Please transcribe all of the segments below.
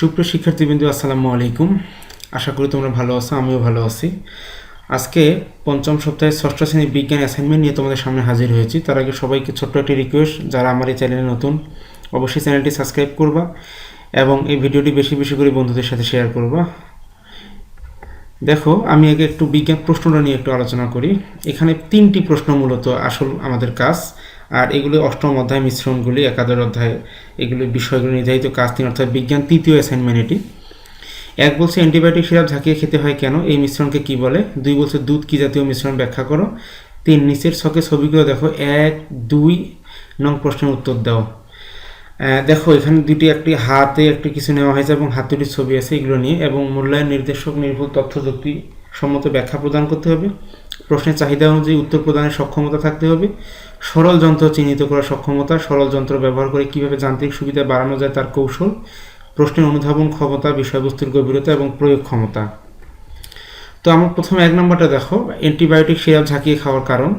সুপ্রিয় শিক্ষার্থীবৃন্দু, আসসালামু আলাইকুম। আশা করি তোমরা ভালো আছো, আমিও ভালো আছি। আজকে পঞ্চম সপ্তাহে ষষ্ঠ শ্রেণির বিজ্ঞান অ্যাসাইনমেন্ট নিয়ে তোমাদের সামনে হাজির হয়েছি। তার আগে সবাইকে ছোট্ট একটি রিকোয়েস্ট যারা আমার এই চ্যানেলে নতুন, অবশ্যই চ্যানেলটি সাবস্ক্রাইব করবা এবং এই ভিডিওটি বেশি বেশি করে বন্ধুদের সাথে শেয়ার করবা। দেখো, আমি আগে একটু বিজ্ঞান প্রশ্নটা নিয়ে একটু আলোচনা করি। এখানে তিনটি প্রশ্ন মূলত আসল আমাদের কাজ। আর এগুলি অষ্টম অধ্যায় মিশ্রণগুলি, একাদশ অধ্যায়, এগুলি বিষয়গুলি নির্ধারিত কাজ তিন, অর্থাৎ বিজ্ঞান, তৃতীয় অ্যাসাইনমেন্ট এটি। এক বলছে অ্যান্টিবায়োটিক সিরাপ ঝাঁকিয়ে খেতে হয় কেন? এই মিশ্রণকে কি বলে? দুই বলছে, দুধ কি জাতীয় মিশ্রণ ব্যাখ্যা করো? তিন, নিচের ছকে ছবিগুলো দেখো। এক, দুই, নং প্রশ্নের উত্তর দাও। দেখো, এখানে দুটি, একটি হাতে একটি কিছু নেওয়া হয়েছে এবং হাত দুটির ছবি আছে এগুলো নিয়ে এবং মূল্যায়ন, নির্দেশক, নির্ভুল তথ্য যুক্তি সম্মত ব্যাখ্যা প্রদান করতে হবে। প্রশ্নের চাহিদা অনুযায়ী উত্তর প্রদানের সক্ষমতা থাকতে হবে। সরল যন্ত্র চিহ্নিত করার সক্ষমতা, সরল যন্ত্র ব্যবহার করে কীভাবে যান্ত্রিক সুবিধা বাড়ানো যায় তার কৌশল, প্রশ্নের অনুধাবন ক্ষমতা, বিষয়বস্তুর গভীরতা এবং প্রয়োগ ক্ষমতা। তো আমার প্রথমে এক নম্বরটা দেখো, অ্যান্টিবায়োটিক সিরাপ ঝাঁকিয়ে খাওয়ার কারণ।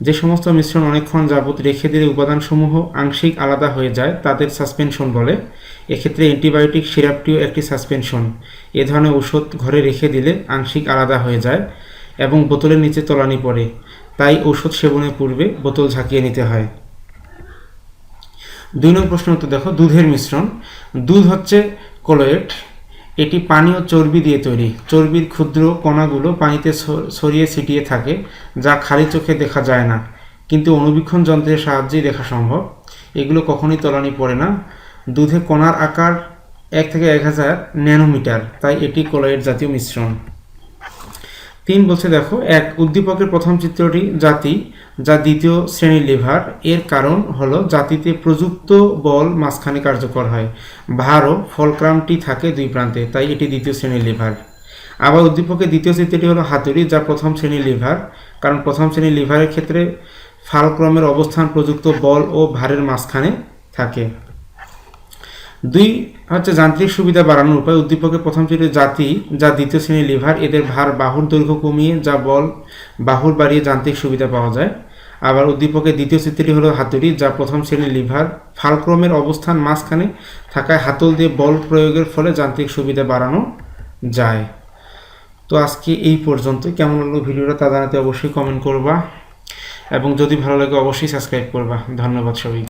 যে সমস্ত মিশ্রণ অনেকক্ষণ যাবত রেখে দিলে উপাদানসমূহ আংশিক আলাদা হয়ে যায়, তাদের সাসপেনশন বলে। এক্ষেত্রে অ্যান্টিবায়োটিক সিরাপটিও একটি সাসপেনশন। এ ধরনের ওষুধ ঘরে রেখে দিলে আংশিক আলাদা হয়ে যায়। এবং বোতলের নিচে তলানি পড়ে। তাই ঔষধ সেবনের পূর্বে বোতল ঝাঁকিয়ে নিতে হয়। দুই নম্বর প্রশ্ন উত্তর দেখো, দুধের মিশ্রণ। দুধ হচ্ছে কোলোয়েট এটি পানি ও চর্বি দিয়ে তৈরি। চর্বির ক্ষুদ্র কণাগুলো পানিতে ছড়িয়ে ছিটিয়ে থাকে, যা খালি চোখে দেখা যায় না। কিন্তু অনুবীক্ষণ যন্ত্রের সাহায্যেই দেখা সম্ভব। এগুলো কখনোই তলানি পড়ে না। দুধে কণার আকার এক থেকে এক হাজার ন্যানোমিটার, তাই এটি কোলয়েড জাতীয় মিশ্রণ। তিন বলছে দেখো, এক, উদ্দীপকের প্রথম চিত্রটি জাতি, যা দ্বিতীয় শ্রেণির লিভার। এর কারণ হলো জাতিতে প্রযুক্ত বল মাঝখানে কার্যকর হয়। ভার ও ফলক্রামটি থাকে দুই প্রান্তে, তাই এটি দ্বিতীয় শ্রেণির লিভার। আবার উদ্দীপকের দ্বিতীয় চিত্রটি হলো হাতুড়ি, যা প্রথম শ্রেণির লিভার, কারণ প্রথম শ্রেণির লিভারের ক্ষেত্রে ফালক্রমের অবস্থান প্রযুক্ত বল ও ভারের মাঝখানে থাকে। দুই হচ্ছে যান্ত্রিক সুবিধা বাড়ানোর উপায়। উদ্দীপকের প্রথম চিত্রে জাতি, যা দ্বিতীয় শ্রেণির লিভার, এদের ভার বাহুর দৈর্ঘ্য কমিয়ে যা বল, বাহুর বাড়িয়ে যান্ত্রিক সুবিধা পাওয়া যায়। আবার উদ্দীপকের দ্বিতীয় চিত্রটি হলো হাতুড়ি, যা প্রথম শ্রেণির লিভার ফালক্রমের অবস্থান মাঝখানে থাকায় হাতল দিয়ে বল প্রয়োগের ফলে যান্ত্রিক সুবিধা বাড়ানো যায়। তো আজকে এই পর্যন্ত কেমন লাগল ভিডিওটা তা জানাতে অবশ্যই কমেন্ট করবা। এবং যদি ভালো লাগে অবশ্যই সাবস্ক্রাইব করবা। ধন্যবাদ সবাই